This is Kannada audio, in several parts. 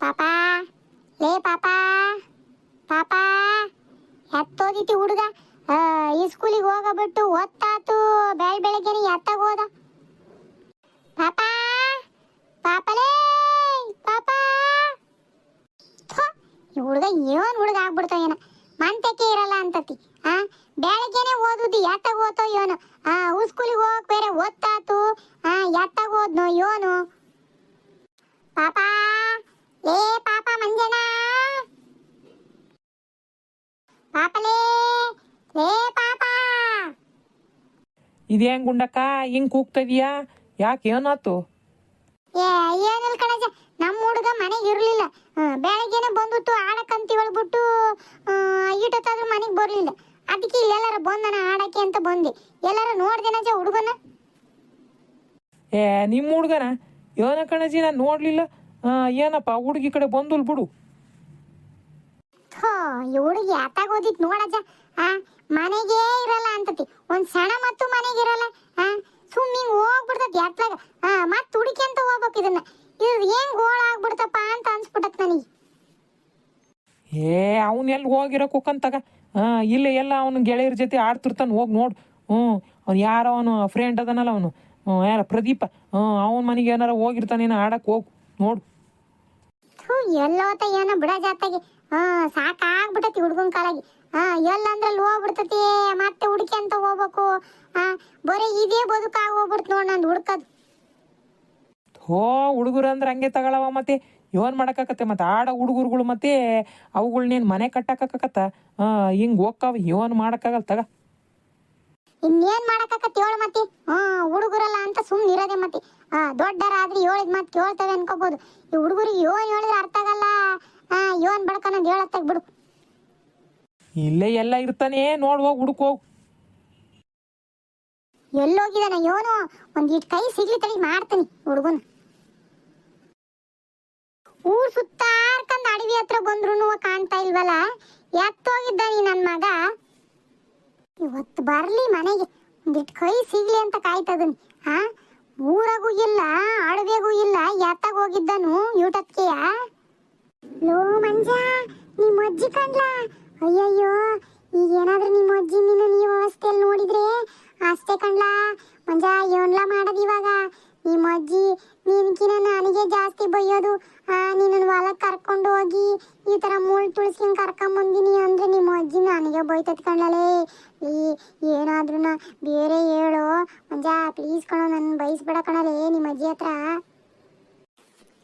ಪಾಪ. ಲೇ ಪಾಪ. ಪಾಪ. ಎತ್ತೋದಿತಿ ಹುಡುಗ. ಈ ಸ್ಕೂಲಿಗೆ ಹೋಗಬಿಟ್ಟು ಒತ್ತಾತು ಬೆಳ್ ಬೆಳಗ್ಗೆ ಎತ್ತಾಗ ಹೋದ. ಪಾಪ. ಪಾಪಲೇ ಪಾಪ. ಈ ಹುಡುಗ ಏನ್ ಹುಡುಗ ಆಗ್ಬಿಡ್ತಾವ ಏನ. ಮಂತಕ್ಕೆ ಇರಲ್ಲ ಅಂತತಿ. ಆ, ಬೆಳಗ್ಗೆನೆ ಓದುದು ಎತ್ತಾಗ ಓದ್ತೋ ಇವನು ಆ ಸ್ಕೂಲಿಗೆ ಹೋಗಕ್ ಬೇರೆ ಒತ್ತಾತು ಆ, ಎತ್ತಾಗ ಓದ್ನೋ ಯೋನು ಪಾಪ ಲೇ ಪಾಪ ಮಂಜಣ್ಣ ಪಾಪಲೇ ಲೇ ಪಾಪ ಇದೇನ್ ಗುಂಡಕ್ಕ ಹಿಂಗ್ ಕೂಗ್ತಾ ಇದೀಯಾ ಯಾಕೆ ಏನಾತು? ಏ ಏನಿಲ್ಲ ಕಣಜ. ನಮ್ಮ ಹುಡುಗ ಮನೆಗೆ ಇರಲಿಲ್ಲ. ಬೆಳಗ್ಗೆನೆ ಬಂದ್ಬಿಟ್ಟು ಆಡಕ್ಕಂತ ಹೇಳ್ಬಿಟ್ಟು ಈಟತ್ತಾದ್ರೂ ಮನೆಗೆ ಬರ್ಲಿಲ್ಲ. ಅದಕ್ಕೆ ಇಲ್ಲೆಲ್ಲಾರ ಬಂದನ ಆಡಕ್ಕೆ ಅಂತ ಬಂದೆ. ಎಲ್ಲಾರ ನೋಡ್ದೇನಜ ಹುಡುಗನ? ಏ ನಿಮ್ಮ ಹುಡುಗನ? ಏನ ಕಣಜಿ ನಾನು ನೋಡ್ಲಿಲ್ಲ. ಏನಪ್ಪ ಹುಡುಗಿ ಕಡೆ ಬಂದುಲ್ ಬಿಡು. ಈ ಹುಡುಗಿ ಅತ್ತಾಗೋದಿತ್ ನೋಡಜ್ಜ ಆ, ಮನೆಗೆ ಇರಲ್ಲ ಅಂತತಿ. ಒಂದ್ ಸಣ್ಣ ಮತ್ತು ಮನೆಗೆ ಇರಲ್ಲ. ಆ ಸುಮ್ ಹಿಂಗ್ ಹೋಗ್ಬಿಡ್ತತಿ ಎತ್ಲಾಗ ಆ ಮತ್ ಹುಡುಕಿ ಹೋಗ್ಬೇಕು ಇದನ್ನ. ಇದು ಏನ್ ಗೋಳ ಆಗ್ಬಿಡ್ತಪ್ಪ ಅಂತ ಅನ್ಸ್ಬಿಟ್ಟತ್ ನನಗೆ. ಏ, ಅವ್ನ ಎಲ್ಲಿ ಹೋಗಿರೋ ಕುಕ್ಕಂತಾಗ ಹಾ ಇಲ್ಲೇ ಎಲ್ಲ ಅವನು ಗೆಳೆಯರ ಜೊತೆ ಆಡ್ತಿರ್ತಾನೆ, ಹೋಗಿ ನೋಡು. ಹ್ಞೂ ಅವ್ನು ಯಾರೋ ಅವನು ಫ್ರೆಂಡ್ ಅದನಲ್ಲ ಅವನು. ಹ್ಞೂ ಯಾರ, ಪ್ರದೀಪ. ಹ್ಞೂ ಅವನ ಮನೆಗೆ ಏನಾರ ಹೋಗಿರ್ತಾನೇನೋ ಆಡಕ್ಕೆ ಹೋಗು, ನೋಡು. ಥೂ ಎಲ್ಲೋತ ಏನೋ ಬಿಡ ಜಾತಾಗಿ ಹಾ ಸಾಕಾಗ್ಬಿಟ್ಟತಿ ಹುಡ್ಗನ್ ಕಾಲಾಗಿ. ಹಾ ಎಲ್ಲಂದ್ರಲ್ಲಿ ಹೋಗ್ಬಿಡ್ತತಿ. ಮತ್ತೆ ಹುಡುಕಿ ಅಂತ ಹೋಗ್ಬೇಕು. ಹಾ ಬರೀ ಇದೇ ಬದುಕಾಗ ಹೋಗ್ಬಿಡ್ತು ನೋಡ್ ನಂದು ಹುಡ್ಕದ್. ಹೋ ಹುಡುಗರು ಅಂದ್ರೆ ಹಂಗೆ ತಗೊಳವ ಮತ್ತೆ. ಏನ್ ಮಾಡಕ್ಕಾಕತ್ತೆ ಮತ್ತೆ? ಆಡ ಹುಡುಗರುಗಳು ಮತ್ತೆ ಅವುಗಳ್ನೇನು ಮನೆ ಕಟ್ಟಕ್ಕಾಕತ್ತ ಆ ಹಿಂಗ್ ಹೋಗ್ತಾವ ಏನ್ ಮಾಡಕ್ಕಾಗಲ್ಲ ತಗ. ಇನ್ನೇನ್ ಮಾಡಕ್ಕಾಕತ್ತಿ ಹೇಳು ಮತ್ತೆ? ಹಾ ಹುಡುಗರಲ್ಲ ಅಂತ ಸುಮ್ಮನೆ ಇರೋದೆ ಮತ್ತೆ. ಹಾ ದೊಡ್ಡರಾದ್ರೆ ಹೇಳಿದ್ ಮತ್ತೆ ಕೇಳ್ತವೆ ಅನ್ಕೋಬಹುದು ಈ ಹುಡುಗರಿಗೆ ಯೋನ್ ಹೇಳಿದ್ರೆ ಅರ್ಥ ಆಗಲ್ಲ. ಹಾ ಯೋನ್ ಬಡ್ಕನದ್ ಹೇಳತ್ತಾಗ ಬಿಡು. ಇಲ್ಲೇ ಎಲ್ಲ ಇರ್ತಾನೆ. ನೋಡ್ ಹೋಗ್ ಹುಡುಕ್ ಹೋಗ್. ಎಲ್ಲೋಗಿದಾನ ಯೋನು ಒಂದಿಟ್ ಕೈ ಸಿಗ್ಲಿ ತಡಿ ಮಾಡ್ತೀನಿ ಹುಡುಗನ. ಊರ್ ಸುತ್ತಾರ್ಕಂದ್ ಅಡವಿ ಹತ್ರ ಬಂದ್ರು ಕಾಣ್ತಾ ಇಲ್ವಲ್ಲ? ಎತ್ತೋಗಿದ್ದ ನೀ ನನ್ ಮಗ. ಇವತ್ತು ಬರ್ಲಿ ಮನೆಗೆ. ಒಂದಿಟ್ ಕೈ ಸಿಗ್ಲಿ ಅಂತ ಕಾಯ್ತದನ್ ಹಾ ಊರಾಗೂ ಇಲ್ಲ ಅಡವೆಗೂ ಇಲ್ಲ, ಯಾತಾಗ ಹೋಗಿದ್ದನು ಯೂಟತ್ಕೆಯ? ಲೋ ಮಂಜ ನಿಮ್ಮ ಅಜ್ಜಿ ಕಂಡ್ಲ ಅಯ್ಯಯ್ಯೋ, ಈಗ ಏನಾದ್ರೂ ನಿಮ್ಮ ಅಜ್ಜಿ ನಿನ್ನ ನೀವು ಅವಸ್ಥೆಯಲ್ಲಿ ನೋಡಿದ್ರೆ ಅಷ್ಟೇ ಕಂಡ್ಲ ಮಂಜ, ಏನ್ಲ ಮಾಡೋದು ಇವಾಗ? ನಿಮ್ಮ ಅಜ್ಜಿ ನಿನ್ಕಿನ ನನಗೆ ಜಾಸ್ತಿ ಬೈಯೋದು ನಿನ್ನ ಹೊಲಕ್ಕೆ ಕರ್ಕೊಂಡು ಹೋಗಿ ಈ ತರ ಮುಳ್ ತುಳ್ಸ್ಕೊಂಡ್ ಕರ್ಕೊಂಬಂದಿನಿ ಅಂದ್ರೆ ನಿಮ್ಮ ಅಜ್ಜಿ ನನಗೆ ಬೈತತ್ ಕಣ್ಲೇ ಈ ಏನಾದ್ರೂ ಬೇರೆ ಹೇಳು ಮಂಜ ಪ್ಲೀಸ್ ಕಣೋ ನನ್ನ ಬೈಸ್ಬೇಡ ಕಣಲೇ ನಿಮ್ಮ ಅಜ್ಜಿ ಹತ್ರ.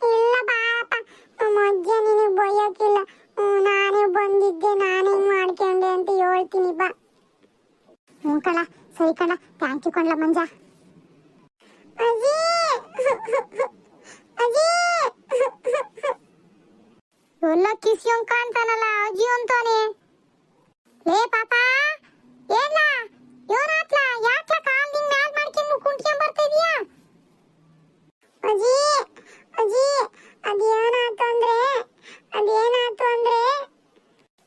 ಇಲ್ಲ ಪಾಪ ನಮ್ಮ ಅಜ್ಜಿ ನಿನಗೆ ಬೈಯೋಕಿಲ್ಲ. ಹ್ಮ್, ನಾನೇ ಬಂದಿದ್ದೆ ನಾನೇ ಮಾಡ್ಕೊಂಡೆ ಅಂತ ಹೇಳ್ತೀನಿ ಬಾ. ಹ್ಞೂ ಕಣ ಸರಿ ಕಣ ಥ್ಯಾಂಕ್ ಯು ಕಣ್ಲ ಮಂಜ. ಅಜ್ಜಿ! ಎಲ್ಲ ಕಿಸಿಯೋಂಗ್ ಕಾಣ್ತಾನಲ್ಲ, ಅಜ್ಜಿ ಅಂತಾನೆ. ಲೇ, ಪಾಪ! ಏನ ಯೋನಾತ್ಲ ಯಾಕ್ಲ ಕಾಲ್ ಹಿಂಗ್ ಮ್ಯಾಲ್ ಮಾಡ್ಕೊಂಡು ಕುಂಟ್ಕೊಂಡ್ ಬರ್ತಾ ಇದೀಯಾ? ಅಜ್ಜಿ ಅಜ್ಜಿ ಅದೇನಾಯ್ತು ಅಂದ್ರೆ? ಅದೇನಾಯ್ತು ಅಂದ್ರೆ?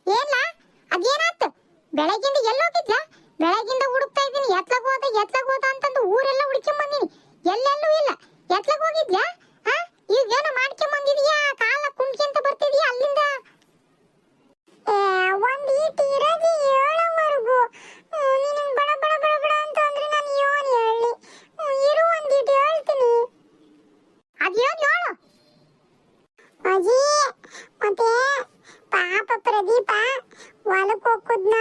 ಏನ್ಲ? ಅದೇನಾಯ್ತು? ಬೆಳಗಿಂದ ಎಲ್ಲೋಗಿದ್ಲ? ಬೆಳಗಿಂದ ಹುಡುಕ್ತಾ ಇದ್ದೀನಿ ಎತ್ಲಾಗ ಹೋದ ಎತ್ಲಾಗ ಹೋದ ಅಂತಂದು ಊರೆಲ್ಲ ಹುಡ್ಕೊಂಡ್ ಬಂದೀನಿ ಎಲ್ಲೆಲ್ಲೂ ಇಲ್ಲ ಎತ್ಲಾಗ ಹೋಗಿದ್ಯಾ ಹಾ ಈಗ ಏನೋ ಮಾಡ್ಕೊಂಡ್ ಬಂದಿದೀಯಾ ಕಾಲ ಕುಣ್ಕೊಂತ ಬರ್ತಿದೀಯಾ ಅಲ್ಲಿಂದ ಒಂದ್ ಈಟ್ ಇರೋದು ಏಳವರೆಗೂ ನೀನು ಬಡ ಬಡ ಬಡ ಬಡ ಅಂತ ಅಂದ್ರೆ ನಾನು ಏನ್ ಹೇಳಿ ಹ್ಮ್, ಇರು ಒಂದ್ ಈಟ್ ಹೇಳ್ತೀನಿ ಅದೇನ್ ಹೇಳು ಅಜ್ಜಿ ಮತ್ತೆ ಪಾಪ ಪ್ರದೀಪ ಹೊಲಕ್ ಹೋಗುದ್ನ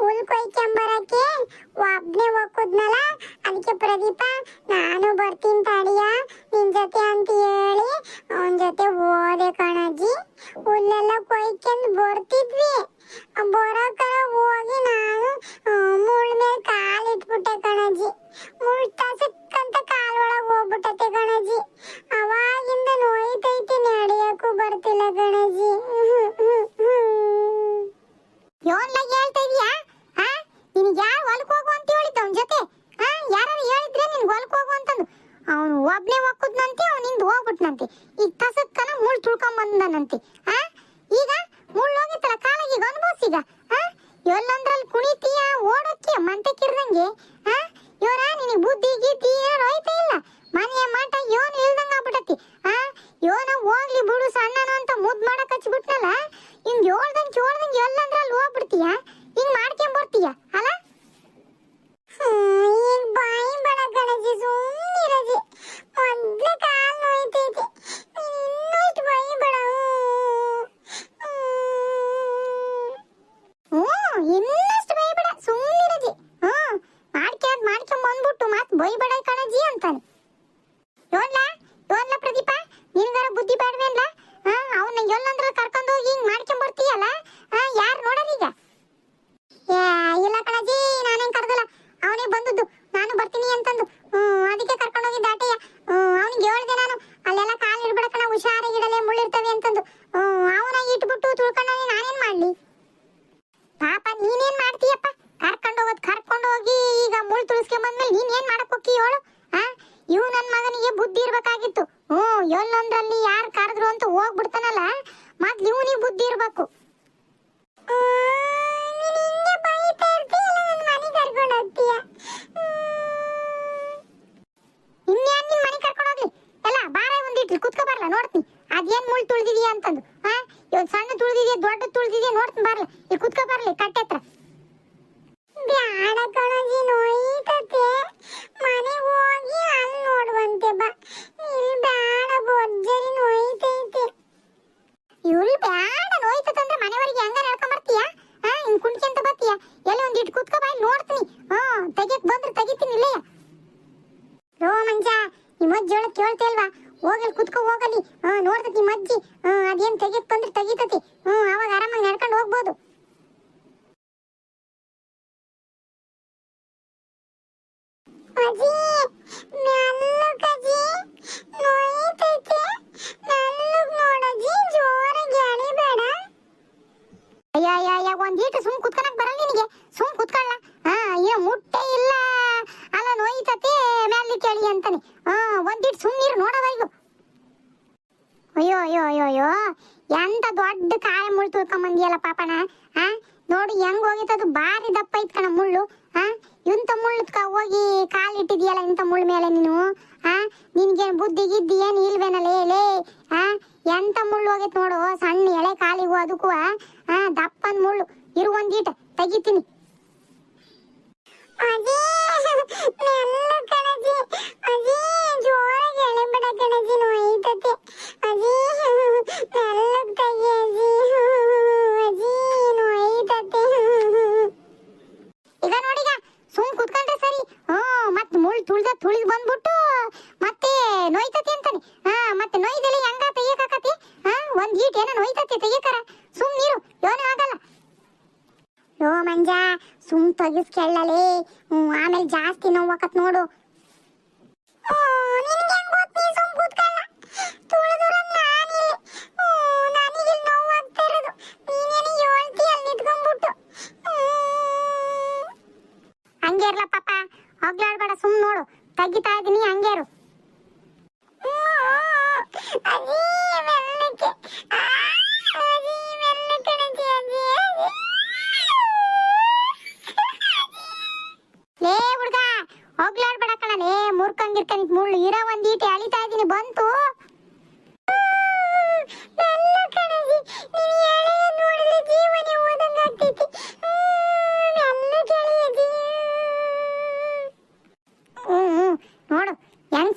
ಹುಲ್ ಕೊಯ್ಕೊಂಬರಕ್ಕೆ ಒಬ್ನೇ ಹೋಗುದ್ನಲ್ಲ ಅದಕ್ಕೆ ಪ್ರದೀಪ ನಾನು ಬರ್ತೀನಿ ತಡಿಯ ನಿನ್ ಜೊತೆ ಅಂತ ಹೇಳಿ ಅವನ ಜೊತೆ ಹೋದೆ ಕಣಜ್ಜಿ ಹುಲ್ಲೆಲ್ಲ ಕೊಯ್ಕೊಂಡ್ ಬರ್ತಿದ್ವಿ ಬರೋಕರ ಹೋಗಿ ನಾನು ಆ, ಮುಳ್ ಮೇಲೆ ಕಾಲ್ ಇಟ್ಬಿಟ್ಟೆ ಕಣಜ್ಜಿ ಮುಳ್ ತಸಕ್ಕಂತ ಕಾಲ್ ಒಳಗ್ ಹೋಗ್ಬಿಟ್ಟತೆ ಕಣಜ್ಜಿ ಅವಾಗಿಂದ ನೋಯ್ತೈತಿ ನಡೆಯಕ್ಕೂ ಬರ್ತಿಲ್ಲ ಕಣಜ್ಜಿ ಯೋನ್ಲಾಗ ಹೇಳ್ತಾ ಇದೀಯಾ ಹಾ ನಿನಗೆ ಯಾರು ಹೊಲಕ್ ಹೋಗು ಅಂತ ಹೇಳಿದ್ದ ಅವನ ಜೊತೆ ಹಾ ಯಾರು ಹೇಳಿದ್ರೆ ನಿನ್ಗೆ ಹೊಲಕ್ ಹೋಗು ಅಂತಂದು ಅವನು ಒಬ್ನೇ ಹೋಗುದ್ನಂತೆ ಅವನಿಂದ ಹೋಗ್ಬಿಟ್ನಂತೆ ಈಗ ತಸಕ್ಕನ ಮುಳ್ ತುಳ್ಕೊಂಡ್ ಬಂದನಂತೆ ಹಾ ಈಗ ಮುಳ್ಳು ಹೋಗಿತ್ತಲ್ಲ ಕಾಲಾಗಿ ಈಗ ಅನ್ಭವ್ಸೀಗ ಹಾ ಎಲ್ಲಂದ್ರಲ್ಲಿ ಕುಣಿತೀಯ ಓಡೋಕ್ಕೆ ಮಂತಕ್ಕಿರ್ದಂಗೆ ಹಾ ಇವರ ನಿನಗೆ ಬುದ್ಧಿ ಗಿದ್ದಿ ಏನು ಹೋಯ್ತಾ ಇಲ್ಲ ಮನೆಯ ಮಠ ಯೋನು ಇಲ್ದಂಗ ಆಗ್ಬಿಟ್ಟತಿ ಹಾ ಯೋನ ಹೋಗ್ಲಿ ಬಿಡು ಸಣ್ಣನ ಅಂತ ಮುದ್ ಮಾಡಕ್ ಹಚ್ಬಿಟ್ನಲ್ಲ ಹಿಂಗ್ ಹೇಳ್ದಂಗ್ ಕೇಳ್ದಂಗ್ ಎಲ್ಲಂದ್ರ ಅಲ್ಲಿ ಹೋಗ್ಬಿಡ್ತೀಯ ಹಿಂಗ್ ಮಾಡ್ಕೊಂಡ್ ಬರ್ತೀಯ ಅಲ್ಲ ಈಗ ಬಾಯಿ ಬಡ ಕಣಜಿ ಸುಮ್ಮನಿರಜಿ ಮೊದ್ಲೇ ಕಾಲ್ ನೋಯ್ತೈತಿ ಇನ್ನಷ್ಟು ಬಾಯಿ ಬಡ ಹ್ಞೂ ಇನ್ನಷ್ಟು ಬೈಬೇಡ ಸುಮ್ಮನಿರಜಿ ಹ್ಞೂ ಮಾಡ್ಕ್ಯಾದ್ ಮಾಡ್ಕೊಂಡ್ ಬಂದ್ಬಿಟ್ಟು ಬಡಾಯ್ ಬೈಬೇಡ ಕಣಜಿ ಅಂತಾನೆ. ಯೋನ್ಲ ಯೋನ್ಲ ಪ್ರದೀಪ? ನಿನಗಾರ ಬುದ್ಧಿ ಬೇಡವೇನ್ಲ ಅವ್ನ ಎಲ್ಲಂದ್ರ ಕರ್ಕೊಂಡು ಹೋಗಿ ಹಿಂಗ್ ಮಾಡ್ಕೊಂಡ್ ಬರ್ತೀಯಲ್ಲ? ಯಾರ್ ಯಾರು ಈಗ? ಇಲ್ಲ ಕಣಜಿ ನಾನೇನ್ ಕರ್ದಲ್ಲ. ಅವನೇ ಬಂದದ್ದು. ನಾನು ಬರ್ತೀನಿ ಅಂತಂದು. ಅದಕ್ಕೆ ಕರ್ಕೊಂಡು ಹೋಗಿ ದಾಟೆಯ ಅವನಿಗೆ ಹೇಳ್ದೆ ನಾನು. ಅಲ್ಲೆಲ್ಲ ಕಾಲು ಇಡ್ಬೇಡ ಕಣ ಹುಷಾರಾಗಿಡಲೆ ಮುಳ್ಳಿರ್ತವೆ ಅಂತಂದು. ಅವನ ಇಟ್ಬಿಟ್ಟು ತುಳ್ಕೊಂಡ ನಾನೇನ್ ಮಾಡ್ಲಿ? ಪಾಪ ನೀನೇನ್ ಮಾಡ್ತೀಯಪ್ಪ? ಕರ್ಕೊಂಡು ಹೋಗೋದ್ ಕರ್ಕೊಂಡು ಹೋಗಿ ಈಗ ಮುಳ್ ತುಳಿಸ್ಕೊಂಡ್ ಬಂದ್ಮೇಲೆ ನೀನ್ ಏನ್ ಮಾಡಕ್ ಹೋಗಿ ಹೇಳು ಆ? ಇವ್ ನನ್ ಮಗನಿಗೆ ಬುದ್ಧಿ ಇರ್ಬೇಕಾಗಿತ್ತು. ಹ್ಮ್ ಎಲ್ಲೊಂದ್ರಲ್ಲಿ ಯಾರ್ ಕರೆದ್ರು ಅಂತ ಹೋಗ್ಬಿಡ್ತಾನಲ್ಲ ಮೊದ್ಲು ಇವನಿಗೆ ಬುದ್ಧಿ ಇರ್ಬೇಕು. ಇನ್ಯಾನ್ ನಿನ್ ಮನೆ ಕರ್ಕೊಂಡು ಹೋಗ್ಲಿ? ಎಲ್ಲ ಬಾರ ಒಂದಿಟ್ಲಿ ಕುತ್ಕೋ ಬರ್ಲ, ನೋಡ್ತೀನಿ. ಅದೇನ್ ಮುಳ್ ತುಳ್ದಿದೀಯ ಅಂತಂದು. ಹಾ? ಇವನ್ ಸಣ್ಣ ತುಳ್ದಿದ್ಯಾ, ದೊಡ್ಡ ತುಳ್ದಿದ್ಯಾ, ನೋಡ್ತೀನಿ, ಬರ್ಲ. ಇಲ್ಲಿ ಕುತ್ಕೋ ಬರ್ಲಿ, ಕಟ್ಟೆ ಹತ್ರ. ಬ್ಯಾಡ ಮನೆಗೆ ಹೋಗಿ ಅಲ್ಲಿ ನೋಡುವಂತೆ ಬಾ ಇಲ್ಲಿ ಬ್ಯಾಡ ಬೊಜ್ಜರಿ ನೋಯ್ತೈತೆ ಇವ್ಳು ಬ್ಯಾಡ ನೋಯ್ತದಂದ್ರೆ ಮನೆವರೆಗೆ ಹೆಂಗ ನಡ್ಕೊಂಡ್ ಬರ್ತೀಯ ಹಾ ಹಿಂಗ್ ಕುಣ್ಕೊಂತ ಬರ್ತೀಯ ಎಲ್ಲಿ ಒಂದ್ ಇಟ್ಟು ಕುತ್ಕೋ ಬಾಯ್ ನೋಡ್ತೀನಿ ಹಾ ತೆಗಿಯಕ್ ಬಂದ್ರೆ ತೆಗಿತೀನಿ ಇಲ್ಲೇ ರೋ ಮಂಜ ನಿಮ್ಮ ಅಜ್ಜಿ ಒಳಗ್ ಕೇಳ್ತೆ ಅಲ್ವಾ ಹೋಗಲ್ ಕುತ್ಕೋ ಹೋಗಲಿ ಹಾ ನೋಡ್ತತಿ ನಿಮ್ಮ ಅಜ್ಜಿ ಹಾ ಅದೇನ್ ತೆಗಿಯಕ್ ಬಂದ್ರೆ ತೆಗಿತತಿ ಹ್ಮ್ ಅವಾಗ ಆರಾಮಾಗಿ ನಡ್ಕೊಂಡು ಹೋಗ್ಬೋದು ಅಜ್ಜಿ ಮೆಲ್ಲಕ್ ಅಜ್ಜಿ ನೋಯ್ತೈತೆ ಮೆಲ್ಲಕ್ ನೋಡಜ್ಜಿ ಜೋರಾಗಿ ಅಳಿಬೇಡ ಅಯ್ಯ ಅಯ್ಯ ಅಯ್ಯ ಒಂದೀಟ ಸುಮ್ ಕುತ್ಕೊಳಕ್ ಬರಲ್ಲ ನಿನಗೆ ಸುಮ್ ಕುತ್ಕೊಳ್ಳ ಹಾ ಏ ಮುಟ್ಟೆ ಇಲ್ಲ ಅಲ್ಲ ನೋಯ್ತತಿ ಮ್ಯಾಲಿ ಕೇಳಿ ಅಂತಾನೆ ಹಾ ಒಂದೀಟ ಸುಮ್ಮನಿರು ನೋಡವ ಇದು ಅಯ್ಯೋ ಅಯ್ಯೋ ಅಯ್ಯೋ ಅಯ್ಯೋ ಎಂತ ದೊಡ್ಡ ಕಾಯ ಮುಳ್ಳು ತುಳ್ಕೊಂಬಂದಿಯಲ್ಲ ಪಾಪನ ಹಾ ನೋಡು ಹೆಂಗ್ ಅದು, ಬಾರಿ ದಪ್ಪ ಐತ್ ಕಣ ಮುಳ್ಳು ಹಾ ಇಂಥ ಮುಳ್ಳು ಹೋಗಿ ಕಾಲಿಟ್ಟಿದೀಯಲ್ಲ ಇಂತ ಮುಳ್ಳ ಮೇಲೆ ನೀನು? ಆ? ನಿನ್ಗೇನ್ ಬುದ್ಧಿ ಗಿದ್ದಿ ಏನ್ ಇಲ್ವೇನಲ್ಲ ಆ? ಎಂತ ಮುಳ್ಳು ಹೋಗೈತ್ ನೋಡು, ಸಣ್ಣ ಎಳೆ ಕಾಲಿಗೂ ಅದಕ್ಕೂ, ಆ? ದಪ್ಪನ್ ಮುಳ್ಳು. ಇರು ಒಂದೀಟ ತೆಗಿತೀನಿ. ಅಜಿ ಮೆಲ್ಲ ಕಣಜಿ ಅಜಿ ಜೋರಾಗಿ ಎಳೆಬೇಡ ಕಣಜಿ ನೋಯ್ತತೆ ಅಜಿ ಮೆಲ್ಲಗ್ ತೆಗಿ ಅಜಿ ಅಜಿ ನೋಯ್ತತೆ ಈಗ ನೋಡೀಗ ಸುಮ್ ಕುತ್ಕೊಂಡ್ರೆ ಸರಿ ಹ್ಮ್ ಮತ್ ಮುಳ್ ತುಳ್ದ ತುಳಿದ್ ಬಂದ್ಬಿಟ್ಟು ಮತ್ತೆ ನೋಯ್ತತಿ ಅಂತಾನೆ. ಹಾ, ಮತ್ತೆ ನೋಯ್ದೆಲ್ಲ ಹೆಂಗ ತೆಗಿಯಕಾಕತಿ? ಹಾ, ಒಂದ್ ಈಟ್ ಏನೋ ನೋಯ್ತತಿ ತೆಗಿಯಕರ? ಸುಮ್ ನೀರು ಯೋನ ಆಗಲ್ಲ. ಯೋ ಮಂಜ, ಸುಮ್ ತಗಿಸ್ ಹ್ಮ್, ಆಮೇಲೆ ಜಾಸ್ತಿ ನೋವಾಕತ್ ನೋಡು. ಹಂಗೆ ಇರ್ಲ ಪಾಪ. ಹೋಗ್ಲಾಡ್ಬೇಡ ಸುಮ್ ನೋಡು. ತೆಗಿತಾ ಇದೀನಿ ಹಂಗೇರು. ಲೇ ಹುಡ್ಗ ಹೋಗ್ಲಾಡ್ಬೇಡ ಕಣ ಲೇ ಮುರ್ಕಂಗಿರ್ಕಂಗ್ ಮುಳ್ಳು. ಇರೋ ಒಂದೀಟಿ ಅಳಿತಾ ಇದೀನಿ ಬಂತು.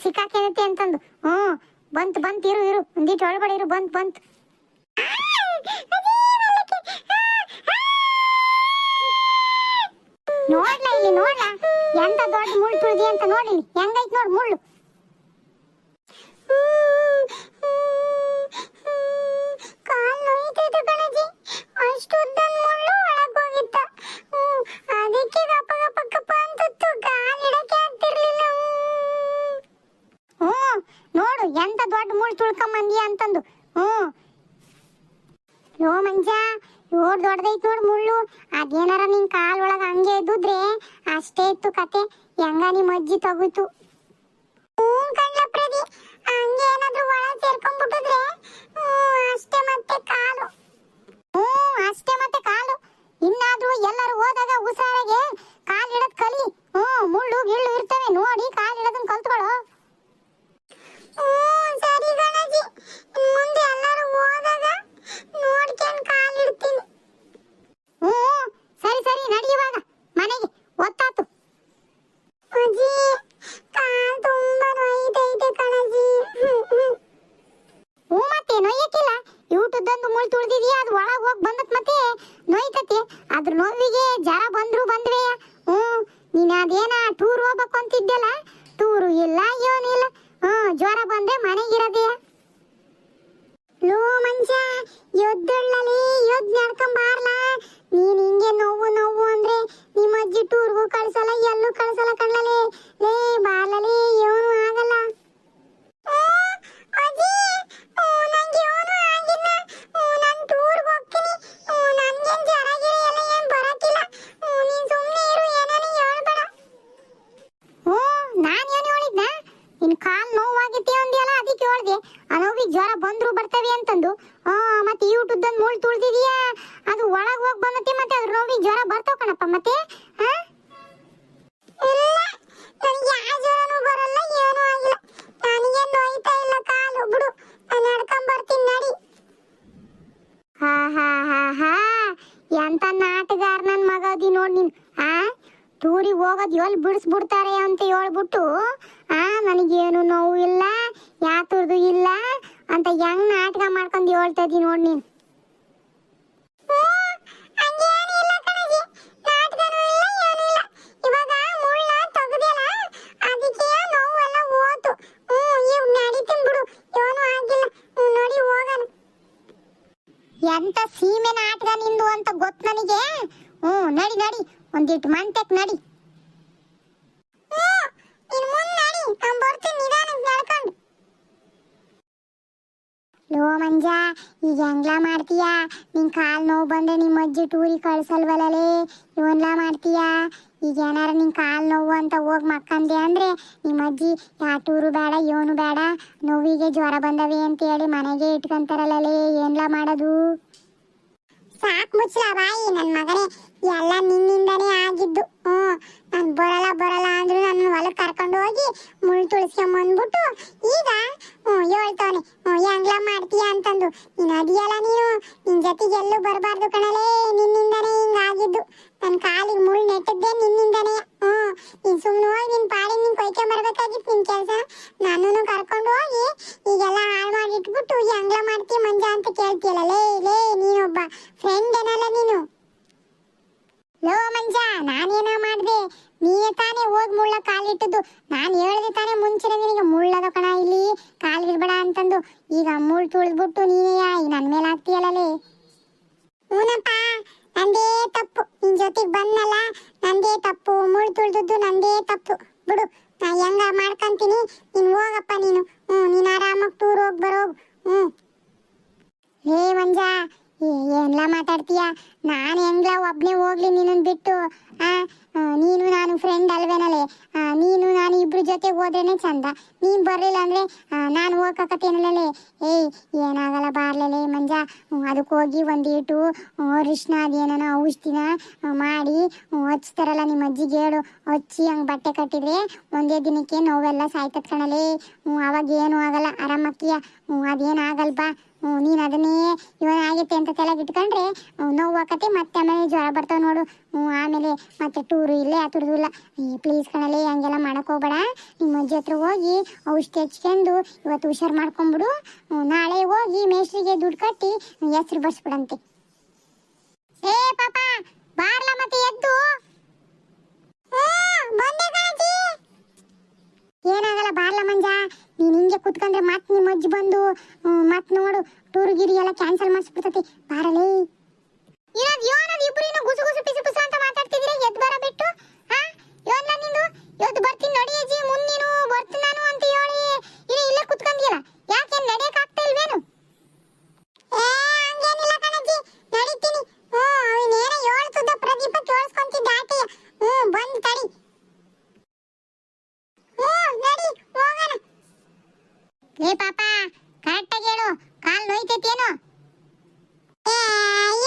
ಸಿಕ್ಕಾಕೇನೈತಿ ಅಂತಂದು. ಹ್ಞೂ ಬಂತು ಬಂತು, ಇರು ಇರು ಒಂದಿಟ್ಟು ಒಳಗಡೆ ಇರು, ಬಂತು ಬಂತು. ನೋಡ್ಲಾ ಇಲ್ಲಿ, ನೋಡ್ಲಾ? ಎಂತ ದೊಡ್ಡ ಮುಳ್ಳು ತುಳಿದಿ ಅಂತ ನೋಡಿ ಹೆಂಗೈತ್ ನೋಡ್ ಮುಳ್ಳು ಕಾಲ್ ನೋಯ್ತೈತೆ ಕಣಜಿ ಅಷ್ಟು ಉದ್ದನ್ ಮುಳ್ಳು ಒಳಗ್ ಹೋಗಿತ್ತ ಹ್ಮ್, ಅದಕ್ಕೆ ಗಪ ಗಪ ಗಪ ಅಂತಿತ್ತು ಕಾಲ್ ಇಡಕ್ಕೆ ಆಗ್ತಿರ್ಲಿಲ್ಲ ಹ್ಮ್ ನೋಡು ಎಂತ ದೊಡ್ಡ ಮುಳ್ಳು ತುಳ್ಕೊಂಬಂದಿ ಅಂತಂದು ಹ್ಮ್ ಯೋ ಮಂಜ ಯೋಡ್ ದೊಡ್ಡದೈತ್ ನೋಡ್ ಮುಳ್ಳು. ಅದೇನಾರ ನಿನ್ ಕಾಲ್ ಒಳಗ ಹಂಗೆ ಇದ್ದುದ್ರೆ ಅಷ್ಟೇ ಇತ್ತು ಕತೆ. ಹೆಂಗ ನಿಮ್ ಅಜ್ಜಿ ತಗೋಯ್ತು? ಹ್ಮ್ ಕಣ್ಲ ಪ್ರದಿ ಹಂಗೆ ಏನಾದ್ರೂ ಒಳ ಸೇರ್ಕೊಂಡ್ಬಿಟ್ಟಿದ್ರೆ ಅಷ್ಟೇ ಮತ್ತೆ ಕಾಲು. ಹ್ಮ್ ಅಷ್ಟೇ ಮತ್ತೆ ಕಾಲು. ಇನ್ನಾದ್ರೂ ಎಲ್ಲರೂ ಹೋದಾಗ ಹುಷಾರಾಗೆ ಕಾಲ್ ಇಡದ್ ಕಲಿ ಹ್ಮ್ ಮುಳ್ಳು ಗಿಳ್ಳು ಇರ್ತವೆ ನೋಡಿ ಕಾಲ್ ಇಡೋದನ್ನ ಕಲ್ತ್ಕೊಳ್ಳೋ ಹ್ಮ್ ಸರಿ ಗಣಜಿ ಮುಂದೆ ಎಲ್ಲರೂ ಹೋದಾಗ ಈಟುದ್ದಂದು ಮುಳ್ ತುಳ್ದಿದ್ಯಾ ಅದು ಒಳಗ್ ಹೋಗ್ ಬಂದತ್ ಮತ್ತೆ ನೋಯ್ತತಿ ಅದ್ರ ನೋವಿಗೆ ಜರ ಬಂದ್ರು ಬಂದ್ವೆ ಹ್ಞೂ, ನೀನು ಅದೇನ ಟೂರ್ ಹೋಗ್ಬೇಕು ಅಂತಿದ್ದಲ್ಲ? ಟೂರು ಇಲ್ಲ ಏನಿಲ್ಲ ಹ್ಞೂ, ಜ್ವರ ಬಂದ್ರೆ ಮನೆಗಿರದೆ. ಲೋ ಮಂಜ ಎದ್ದಳ್ಳಲಿ ಯುದ್ಧ ನಡ್ಕೊಂಬಾರ್ಲ. ನೀನ್ ಹಿಂಗೆ ನೋವು ನೋವು ಅಂದ್ರೆ ನಿಮ್ಮ ಅಜ್ಜಿ ಟೂರ್ಗೂ ಕಳ್ಸಲ್ಲ, ಎಲ್ಲೂ ಕಳ್ಸಲ್ಲ ಕಣ್ಲಲೆ. ಲೇ ಬಾರ್ಲಲಿ ಏನು ಆಗಲ್ಲ ಹ್ಞೂ ನಾನೇನು ಹೇಳಿದ್ನ ನಿನ್ ಕಾಲ್ ನೋವಾಗಿತ್ತೆ ಅಂದ್ಯಲ್ಲ ಅದಕ್ಕೆ ಹೇಳ್ದೆ ಆ ನೋವಿಗೆ ಜ್ವರ ಬಂದ್ರು ಬರ್ತವೆ ಅಂತಂದು ಆ ಮತ್ತೆ ಯೂಟ್ಯೂಬ್ದಲ್ಲಿ ಮೂಳ್ ತುಳ್ದಿದೀಯಾ ಅದು ಒಳಗ್ ಹೋಗ್ ಬಂದತಿ ಮತ್ತೆ ಅದ್ರ ನೋವಿಗೆ ಜ್ವರ ಬರ್ತಾವ ಕಣಪ್ಪ ಮತ್ತೆ ಆ? ಇಲ್ಲ ನನಗೆ ಯಾವ ಜ್ವರನೂ ಬರಲ್ಲ ಏನೂ ಆಗಿಲ್ಲ ನನಗೆ ನೋಯ್ತಾ ಇಲ್ಲ ಕಾಲು ಬಿಡು ನಾನು ನಡ್ಕೊಂಡ್ ಬರ್ತೀನಿ ನಡಿ ಹಾ ಹಾ ಹಾ ಹಾ ಎಂತ ನಾಟಗಾರ ನನ್ ಮಗ ಅದಿ ನೋಡ್ ನೀನ್ ಆ ಟೂರಿಗೆ ಹೋಗೋದು ಎಲ್ಲಿ ಬಿಡಿಸ್ಬಿಡ್ತಾರೆ ಅಂತ ಹೇಳ್ಬಿಟ್ಟು, ಆ, ನನಗೇನು ನೋವು ಇಲ್ಲ, ಯಾತುರ್ದು ಇಲ್ಲ ಅಂತ ಹೆಂಗ್ ನಾಟಕ ಮಾಡ್ಕೊಂಡು ಹೇಳ್ತಾ ಇದ್ದೀನಿ ನೋಡಿ ನೀನು. ಎಂತ ಸೀಮೆ ನಾಟಕ ನಿಂದು ಅಂತ ಗೊತ್ತು ನನಗೆ? ಹ್ಞೂ ನಡಿ ನಡಿ. ಒಂದಿಟ್ಟು ಮಂಟೆಕ್ ನಡಿ. ಲೋ ಮಂಜ, ಈಗ ಹೆಂಗ್ಲ ಮಾಡ್ತೀಯಾ? ನಿನ್ ಕಾಲ್ ನೋವು ಬಂದ್ರೆ ನಿಮ್ಮ ಅಜ್ಜಿ ಟೂರಿ ಕಳ್ಸಲ್ವಲ್ಲೇ ಇವನ್ಲ ಮಾಡ್ತೀಯಾ? ಈಗ ಏನಾರ ನಿನ್ ಕಾಲ್ ನೋವು ಅಂತ ಹೋಗ್ ಮಕ್ಕಂದೆ ಅಂದ್ರೆ ನಿಮ್ಮ ಅಜ್ಜಿ, ಯಾ ಟೂರು ಬೇಡ ಇವನು ಬೇಡ, ನೋವಿಗೆ ಜ್ವರ ಬಂದವೆ ಅಂತ ಹೇಳಿ ಮನೆಗೆ ಇಟ್ಕೊಂತಾರಲ್ಲೇ ಏನ್ಲ ಮಾಡೋದು? ಮುಚ್ಚಲ ಬಾಯಿ ನನ್ನ ಮಗನೇ, ಎಲ್ಲ ನಿನ್ನಿಂದನೇ ಆಗಿದ್ದು. ಹ್ಞೂ, ನಾನು ಬರಲ್ಲ ಬರಲ್ಲ ಅಂದ್ರು ನನ್ನ ಹೊಲಕ್ಕೆ ಕರ್ಕೊಂಡು ಹೋಗಿ ಮುಳ್ಳು ತುಳಿಸ್ಕೊಂಬಂದ್ಬಿಟ್ಟು ಈಗ, ಹ್ಞೂ ಹೇಳ್ತಾನೆ ಹ್ಞೂ ಹೆಂಗ್ಲ ಮಾಡ್ತೀಯ ಅಂತಂದು. ನೀನು ಅದಿಯಲ್ಲ ನೀನು ನಿನ್ನ ಜೊತೆಗೆ ಎಲ್ಲೂ ಬರಬಾರ್ದು ಕಣಲೇ, ನಿನ್ನಿಂದನೇ ಹಿಂಗಾಗಿದ್ದು ನನ್ನ ಕಾಲಿಗೆ ಮುಳ್ಳು ನೆಟ್ಟದ್ದೇ ನಿನ್ನಿಂದನೇ, ಹ್ಞೂ. ನೀನು ಸುಮ್ಮನೆ ಹೋಗಿ ನಿನ್ನ ಪಾಡಿಗೆ ನೀನು ಕೊಯ್ಕೊಂಬರ್ಬೇಕಾಗಿತ್ತು ನಿನ್ನ ಕೆಲಸ. ನಾನುನು ಕರ್ಕೊಂಡು ಹೋಗಿ, ಈಗೆಲ್ಲ ಹಾಳು ಮಾಡಿ ಇಟ್ಬಿಟ್ಟು ಹೆಂಗ್ಲ ಮಾಡ್ತೀಯ ಮಂಜ ಅಂತ ಕೇಳ್ತೀಯಲ್ಲ, ಲೇ ಲೇ ನೀನೊಬ್ಬ ಫ್ರೆಂಡ್ ಏನಲ್ಲ ನೀನು ಲೋ ಮಂಜ ನಾನೇನ ಮಾಡ್ದೆ ನೀನೇ ತಾನೇ ಹೋಗಿ ಕಾಲಿಟ್ಟದ್ದು ನಾನು ಹೇಳಿದೆ ತಾನೇ ಮುಂಚೆನೆ ನಿನಗೆ ಮುಳ್ಳದ ಕಣ ಇಲ್ಲಿ. ಕಾಲಿಡ್ಬೇಡ ಅಂತಂದು. ಈಗ ಮುಳ್ಳು ತುಳಿದ್ಬಿಟ್ಟು ನೀನೇ ನನ್ನ ಮೇಲೆ ಹಾಕ್ತೀಯಲ್ಲೇ ಊನಪ್ಪ ನಂದೇ ತಪ್ಪು. ನಿನ್ ಜೊತೆಗೆ ಬಂದಲ್ಲ ನಂದೇ ತಪ್ಪು. ಮುಳ್ಳು ತುಳಿದದ್ದು ನಂದೇ ತಪ್ಪು. ಬಿಡು ನಾ ಹೆಂಗ ಮಾಡ್ಕೊಂತೀನಿ? ನೀನು ಹೋಗಪ್ಪ ನೀನು. ಹ್ಞೂ ನೀನು ಆರಾಮಾಗಿ ಟೂರ್ ಹೋಗಿ ಬರೋಗು ಹ್ಞೂ. ಏ ಮಂಜಾ ಏನ್ಲ ಮಾತಾಡ್ತೀಯ? ನಾನು ಹೆಂಗ್ಲ ಒಬ್ನೇ ಹೋಗ್ಲಿ ನಿನ್ನನ್ನು ಬಿಟ್ಟು ಆ, ನೀನು ನಾನು ಫ್ರೆಂಡ್ ಅಲ್ವೇನಲೆ? ನೀನು ನಾನು ಇಬ್ರು ಜೊತೆ ಹೋದ್ರೇನೆ ಚಂದ. ನೀನು ಬರಲಿಲ್ಲ ಅಂದ್ರೆ ನಾನು ಹೋಗಕತ್ತೇನಲ್ಲೇ ಏಯ್, ಏನಾಗಲ್ಲ ಬಾರ್ಲಲೆ ಮಂಜ. ಅದಕ್ಕೆ ಹೋಗಿ ಒಂದೀಟು ಅರಿಶಿನ ಅದೇನೋ ಔಷಧಿನ ಮಾಡಿ ಹಚ್ತಾರಲ್ಲ ನಿಮ್ಮ ಅಜ್ಜಿಗೆ ಹೇಳು. ಹಚ್ಚಿ ಹಂಗೆ ಬಟ್ಟೆ ಕಟ್ಟಿದ್ರೆ ಒಂದೇ ದಿನಕ್ಕೆ ನೋವೆಲ್ಲ ಸಾಯ್ತದ ಕಣಲೇ. ಅವಾಗ ಏನು ಆಗಲ್ಲ. ಆರಾಮಕ್ಕಿಯ ಅದೇನು ಆಗಲ್ವಾ ನೀನು ಅದನ್ನೇ ಇವನ್ ಆಗೈತೆ ಅಂತ ತಲೆಗೆ ಇಟ್ಕೊಂಡ್ರೆ ನೋವು ಆಕತಿ, ಮತ್ತೆ ಆಮೇಲೆ ಜ್ವರ ಬರ್ತಾವ ನೋಡು. ಆಮೇಲೆ ಮತ್ತೆ ಟೂರು ಇಲ್ಲೇ ಹತ್ರದ್ದು ಇಲ್ಲ. ಪ್ಲೀಸ್ ಕಣಲ್ಲಿ ಹಂಗೆಲ್ಲ ಮಾಡಕ್ ಹೋಗ್ಬೇಡ. ನಿಮ್ಮ ಅಜ್ಜಿ ಹತ್ರ ಹೋಗಿ ಔಷಧಿ ಹಚ್ಕೊಂಡು ಇವತ್ತು ಹುಷಾರು ಮಾಡ್ಕೊಂಬಿಡು. ನಾಳೆ ಹೋಗಿ ಮೇಸ್ಟ್ರಿಗೆ ದುಡ್ಡು ಕಟ್ಟಿ ಹೆಸರು ಬರ್ಸ್ಬಿಡಂತೆ. ಏ, ಪಾಪ, ಬಾರ್ಲ ಮತ್ತೆ ಎದ್ದು. ಏನಾಗಲ್ಲ ಬಾರ್ಲ ಮಂಜ. ನೀನು ಹಿಂಗೆ ಕುತ್ಕೊಂಡ್ರೆ ಮತ್ ನಿಮ್ಮ ಅಜ್ಜಿ ಬಂದು ಹ್ಮ್, ಮತ್ ನೋಡು ಟೂರ್ ಗಿರಿ ಎಲ್ಲ ಕ್ಯಾನ್ಸಲ್ ಮಾಡಿಸ್ಬಿಡ್ತತಿ. ಬಾರಲೇ. ಇರೋದ್ ಯೋನದ್ ಇಬ್ರು ಗುಸುಗುಸು ಗುಸು ಗುಸು ಅಂತ ಮಾತಾಡ್ತಿದ್ರೆ ಎದ್ದು ಬರ ಬಿಟ್ಟು ಹಾ? ಯೋನ ನಿಂದು? ಇವತ್ತು ಬರ್ತೀನಿ ನಡಿ ಅಜ್ಜಿ ಮುಂದ್ ನೀನು ಬರ್ತೀನಿ ನಾನು ಅಂತ ಹೇಳಿ. ಇನ್ನು ಇಲ್ಲೇ ಕುತ್ಕೊಂಡಿಯಲ್ಲ ಯಾಕೆ ನಡೆಯಕ್ ಆಗ್ತಾ ಇಲ್ವೇನು? ಏ ಹಂಗೇನಿಲ್ಲ ಕಣಜ್ಜಿ ನಡೀತೀನಿ. ಹ್ಞೂ ಅವನೇನೋ ಹೇಳ್ತಿದ್ದ ಪ್ರದೀಪ ಕೇಳಿಸ್ಕೊಂತಿದ್ದ ಆಟೆಯ ಹ್ಞೂ ಬಂದ್ ತಡಿ. ಹ್ಞೂ ನಡಿ ಹೋಗೋಣ ಏ ಪಾಪ ಕರೆಕ್ಟಾಗಿ ಹೇಳು ಕಾಲ್ ನೋಯ್ತೈತೇನು ಏ,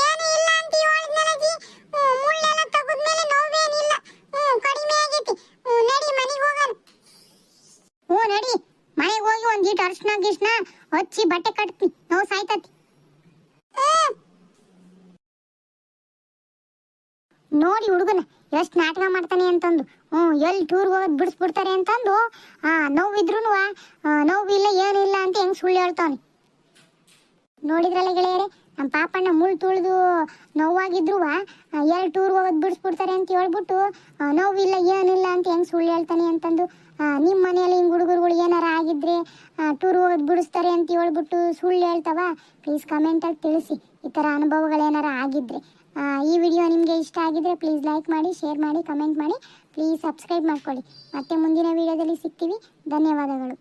ಏನು ಇಲ್ಲ ಅಂತ ಹೇಳಿದ್ನಲ್ಲಜ್ಜಿ ಹ್ಞೂ ಮುಳ್ಳೆಲ್ಲ ತೆಗೆದ್ಮೇಲೆ ನೋವೇನಿಲ್ಲ ಹ್ಞೂ ಕಡಿಮೆ ಆಗೈತಿ ಹ್ಞೂ ನಡಿ ಮನೆಗೆ ಹೋಗೋಣ ಹ್ಞೂ ನಡಿ ಮನೆಗೆ ಹೋಗಿ ಒಂದು ಈಟು ಅರ್ಶಿನ ಗಿರ್ಶಿನ ಹಚ್ಚಿ ಬಟ್ಟೆ ಕಟ್ತೀನಿ ನೋವು ಸಾಯ್ತತಿ ನೋಡಿ ಹುಡುಗನ ಎಷ್ಟು ನಾಟಕ ಮಾಡ್ತಾನೆ ಅಂತಂದು ಹ್ಞೂ ಎಲ್ಲಿ ಟೂರ್ಗೆ ಹೋಗೋದು ಬಿಡಿಸ್ಬಿಡ್ತಾರೆ ಅಂತಂದು ಆ ನೋವಿದ್ರು ನೋವಿಲ್ಲ ಏನಿಲ್ಲ ಅಂತ ಹೆಂಗ್ ಸುಳ್ಳು ಹೇಳ್ತಾನೆ ನೋಡಿದ್ರಲ್ಲ ಗೆಳೆಯರೆ ನಮ್ಮ ಪಾಪಣ್ಣ ಮುಳ್ ತುಳಿದು ನೋವಾಗಿದ್ರು ಎರಡು ಟೂರ್ ಹೋಗೋದು ಬಿಡಿಸ್ಬಿಡ್ತಾರೆ ಅಂತ ಹೇಳ್ಬಿಟ್ಟು ನೋವಿಲ್ಲ, ಏನಿಲ್ಲ ಅಂತ ಹೆಂಗೆ ಸುಳ್ಳು ಹೇಳ್ತಾನೆ ಅಂತಂದು ನಿಮ್ಮ ಮನೆಯಲ್ಲಿ ಹಿಂಗೆ ಹುಡುಗರುಗಳು ಏನಾರ ಆಗಿದ್ರೆ ಟೂರ್ ಹೋಗೋದು ಬಿಡಿಸ್ತಾರೆ ಅಂತ ಹೇಳ್ಬಿಟ್ಟು ಸುಳ್ಳು ಹೇಳ್ತಾವ ಪ್ಲೀಸ್ ಕಮೆಂಟಲ್ಲಿ ತಿಳಿಸಿ, ಈ ಥರ ಅನುಭವಗಳೇನಾರ ಆಗಿದ್ರೆ. ಈ ವಿಡಿಯೋ ನಿಮಗೆ ಇಷ್ಟ ಆಗಿದ್ರೆ ಪ್ಲೀಸ್ ಲೈಕ್ ಮಾಡಿ ಶೇರ್ ಮಾಡಿ ಕಮೆಂಟ್ ಮಾಡಿ ಪ್ಲೀಸ್ ಸಬ್ಸ್ಕ್ರೈಬ್ ಮಾಡ್ಕೊಳ್ಳಿ. ಮತ್ತೆ ಮುಂದಿನ ವಿಡಿಯೋದಲ್ಲಿ ಸಿಗ್ತೀವಿ. ಧನ್ಯವಾದಗಳು.